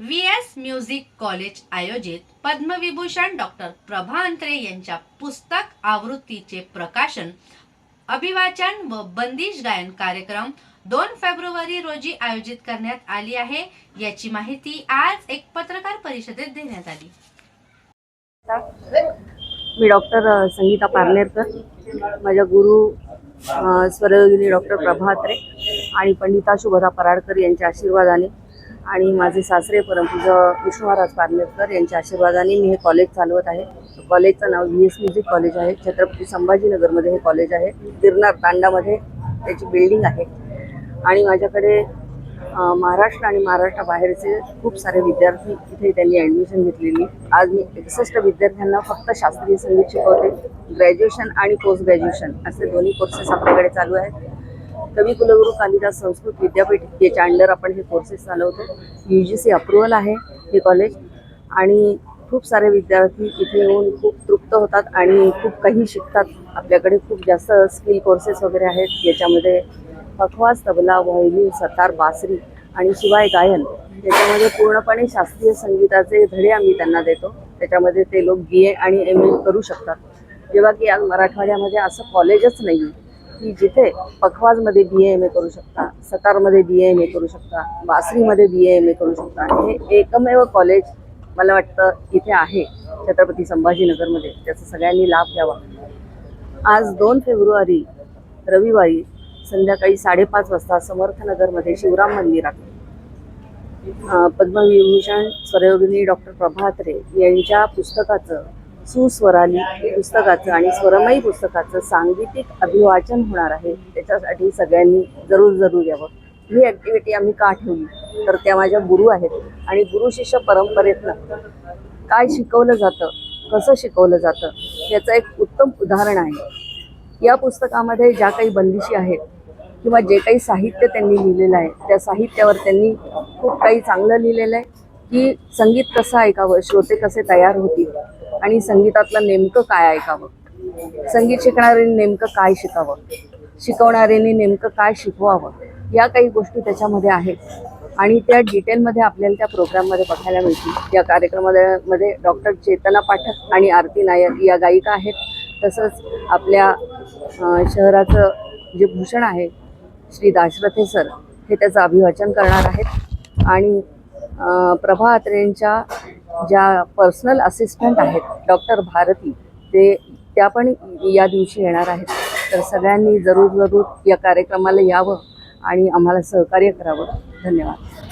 V S music college आयोजित Padma Vibhushan doctor प्रभा अंत्रे यांच्या पुस्तक आवृत्तीचे प्रकाशन अभिवाचन व बंदिश गायन कार्यक्रम दोन फेब्रुवारी रोजी आयोजित करण्यात आली आहे. याची माहिती आज एक पत्रकार परिषदेत देण्यात आली. मी डॉक्टर संगीता पार्लेरकर माझ्या गुरु स्वरयोगिनी डॉक्टर प्रभात्रे आणि पंडिता शुभदा पराडकर यांच्या आशीर्वादाने आणि माझे सासरे परमपूज विष्णू महाराज पारनेरकर यांच्या आशीर्वादाने मी हे कॉलेज चालवत आहे. कॉलेजचं नाव व्ही एस म्युझिक कॉलेज आहे. छत्रपती संभाजीनगरमध्ये हे कॉलेज आहे. गिरनार तांडामध्ये त्याची बिल्डिंग आहे. आणि माझ्याकडे महाराष्ट्र आणि महाराष्ट्राबाहेरचे खूप सारे विद्यार्थी इथे त्यांनी ॲडमिशन घेतलेली. आज मी एकसष्ट विद्यार्थ्यांना फक्त शास्त्रीय संगीत शिकवते. ग्रॅज्युएशन आणि पोस्ट ग्रॅज्युएशन असे दोन्ही कोर्सेस आपल्याकडे चालू आहेत. कवी कुलगुरू कालिदास संस्कृत विद्यापीठ याच्या अंडर आपण हे कोर्सेस चालवतो यू जी सी अप्रुव्हल आहे हे कॉलेज आणि खूप सारे विद्यार्थी इथे येऊन खूप तृप्त होतात आणि खूप काही शिकतात. आपल्याकडे खूप जास्त स्किल कोर्सेस वगैरे आहेत. याच्यामध्ये पखवाज तबला व्हायलिन सतार बासरी आणि शिवाय गायन याच्यामध्ये पूर्णपणे शास्त्रीय संगीताचे धडे आम्ही त्यांना देतो. त्याच्यामध्ये ते लोक बी ए आणि एम ए करू शकतात. जेव्हा की आज मराठवाड्यामध्ये असं कॉलेजच नाही आहे की जिथे पखवाजमध्ये बी ए एम ए करू शकता सतारमध्ये बी एम ए करू शकता बासरीमध्ये बी ए एम ए करू शकता हे एकमेव कॉलेज मला वाटतं इथे आहे छत्रपती संभाजीनगरमध्ये. त्याचा सगळ्यांनी लाभ घ्यावा. आज दोन फेब्रुवारी रविवारी संध्याकाळी साडेपाच वाजता समर्थनगरमध्ये शिवराम मंदिरात पद्मविभूषण स्वरयोगिनी डॉक्टर प्रभात्रे यांच्या पुस्तकाचं सुस्वराली पुस्तकाचं आणि स्वरमयी पुस्तकाचं सांगीतिक अभिवाचन होणार आहे. त्याच्यासाठी सगळ्यांनी जरूर जरूर यावं. ही ॲक्टिव्हिटी आम्ही का ठेवली? तर त्या माझ्या गुरु आहेत. आणि गुरु शिष्य परंपरेतनं काय शिकवलं जातं? कसं शिकवलं जातं? याचं एक उत्तम उदाहरण आहे. या पुस्तकामध्ये ज्या काही बंदिशी आहेत किंवा जे काही साहित्य त्यांनी लिहिलेलं आहे त्या साहित्यावर त्यांनी खूप काही चांगलं लिहिलेलं आहे की संगीत कसं ऐकावं? श्रोते कसे तयार होतील? आणि संगीतातलं नेमकं काय ऐकावं? संगीत शिकणाऱ्यांनी नेमकं काय शिकावं? शिकवणाऱ्यांनी नेमकं काय शिकवावं? या काही गोष्टी त्याच्यामध्ये आहेत. आणि त्या डिटेलमध्ये आपल्याला त्या प्रोग्राममध्ये बघायला मिळतील. या कार्यक्रमामध्ये डॉक्टर चेतना पाठक आणि आरती नायर या गायिका आहेत. तसंच आपल्या शहराचं जे भूषण आहे श्री दाशरथे सर हे त्याचं अभिवाचन करणार आहेत. आणि प्रभा अत्रेंच्या ज्या पर्सनल असिस्टंट आहेत डॉक्टर भारती ते त्या पण या दिवशी येणार आहेत. तर सगळ्यांनी जरूर जरूर या कार्यक्रमाला यावं आणि आम्हाला सहकार्य करावं. धन्यवाद.